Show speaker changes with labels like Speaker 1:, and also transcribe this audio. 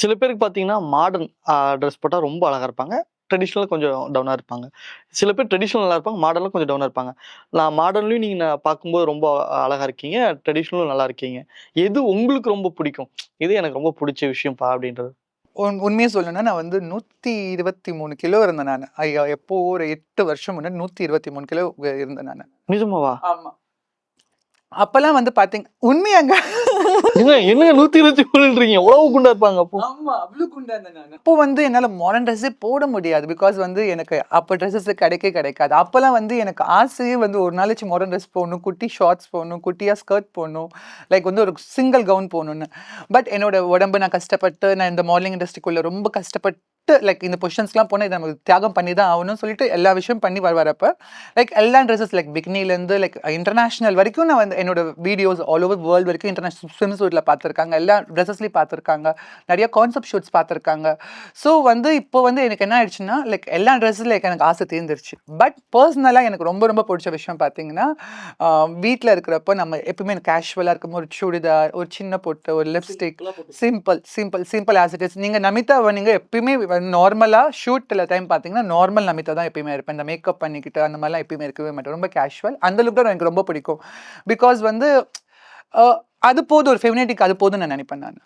Speaker 1: சில பேருக்கு பார்த்தீங்கன்னா மாடர்ன் ட்ரெஸ் போட்டால் ரொம்ப அழகாக இருப்பாங்க. ட்ரெடிஷ்னலாக கொஞ்சம் டவுனாக இருப்பாங்க. சில பேர் ட்ரெடிஷ்னலாக இருப்பாங்க மாடர்னில் கொஞ்சம் டவுனாக இருப்பாங்க. நான் மாடர்ன்லையும் நீங்கள் பார்க்கும்போது ரொம்ப அழகாக இருக்கீங்க ட்ரெடிஷ்னலும் நல்லா இருக்கீங்க. எது உங்களுக்கு ரொம்ப பிடிக்கும்? இது எனக்கு ரொம்ப பிடிச்ச விஷயம்ப்பா அப்படின்றது.
Speaker 2: உண் உண்மையை சொல்லணும்னா நான் வந்து நூற்றி இருபத்தி மூணு கிலோ இருந்தேன் நான். ஐயா எப்போ ஒரு எட்டு வருஷம் முன்னாடி நூற்றி இருபத்தி மூணு கிலோ இருந்தேன் நான்.
Speaker 1: நிஜமாவா?
Speaker 2: ஆமாம் அப்போல்லாம் வந்து பார்த்தீங்க உண்மையாங்க.
Speaker 1: என்ன என்னங்க நூற்றி இருபத்தி மூணுன்றீங்க? எவ்வளவு குண்டா இருப்பாங்க அப்போ?
Speaker 2: ஆமா அவ்வளோ குண்டா இருந்தேன் நான். இப்போ வந்து என்னால் மாடர்ன் ட்ரெஸ்ஸே போட முடியாது. பிகாஸ் வந்து எனக்கு அப்போ ட்ரெஸ்ஸஸ் கிடைக்க கிடைக்காது. அப்போல்லாம் வந்து எனக்கு ஆசையே வந்து ஒரு நாளைக்கு மாடர்ன் ட்ரெஸ் போடணும் குட்டி ஷார்ட்ஸ் போடணும் குட்டியாக ஸ்கர்ட் போடணும் லைக் வந்து ஒரு சிங்கிள் கவுன் போடணும்னு. பட் என்னோட உடம்பு நான் கஷ்டப்பட்டு நான் இந்த மாடலிங் இண்டஸ்ட்ரிக்குள்ளே ரொம்ப கஷ்டப்பட்டு லைக் இந்த பொசிஷன்ஸ்லாம் போனால் இதை நம்ம தியாகம் பண்ணி தான் ஆகணும்னு சொல்லிட்டு எல்லா விஷயம் பண்ணி வர வரப்ப லைக் எல்லா ட்ரெஸ்ஸஸ் லைக் பிக்னிலேருந்து லைக் இன்டர்நேஷ்னல் வரைக்கும் நான் வந்து என்னோட வீடியோஸ் ஆல் ஓவர் வேர்ல்டு வரைக்கும் இன்டர்நேஷனல் ஸ்விம் சூட்டில் பார்த்துருக்காங்க. எல்லா ட்ரெஸ்ஸஸ்லேயும் பார்த்துருக்காங்க. நிறைய கான்செப்ட் ஷூட்ஸ் பார்த்துருக்காங்க. ஸோ வந்து இப்போ வந்து எனக்கு என்ன ஆயிடுச்சுன்னா லைக் எல்லா ட்ரெஸ்ஸில் லைக் எனக்கு ஆசை தீர்ந்துருச்சு. பட் பர்சனலாக எனக்கு ரொம்ப ரொம்ப பிடிச்ச விஷயம் பார்த்தீங்கன்னா வீட்டில் இருக்கிறப்போ நம்ம எப்பவுமே கேஷுவலாக இருக்கும். ஒரு சுடிதார் ஒரு சின்ன பொட்டு ஒரு lipstick simple simple simple is நீங்கள் நமிதா நீங்கள் எப்பயுமே நார்மலாக ஷூட்டில் டைம் பார்த்தீங்கன்னா நார்மல் நமிதா தான் எப்பயுமே இருப்பேன். இந்த மேக்கப் பண்ணிக்கிட்டு அந்த மாதிரிலாம் எப்பயுமே இருக்கவே மாட்டேன். ரொம்ப கேஷுவல் அந்த லுக் தான் எனக்கு ரொம்ப பிடிக்கும். பிகாஸ் வந்து அது போதும். ஒரு ஃபெமினிட்டிக்கு அது போதும்னு நான் நினைப்பேன் நான்.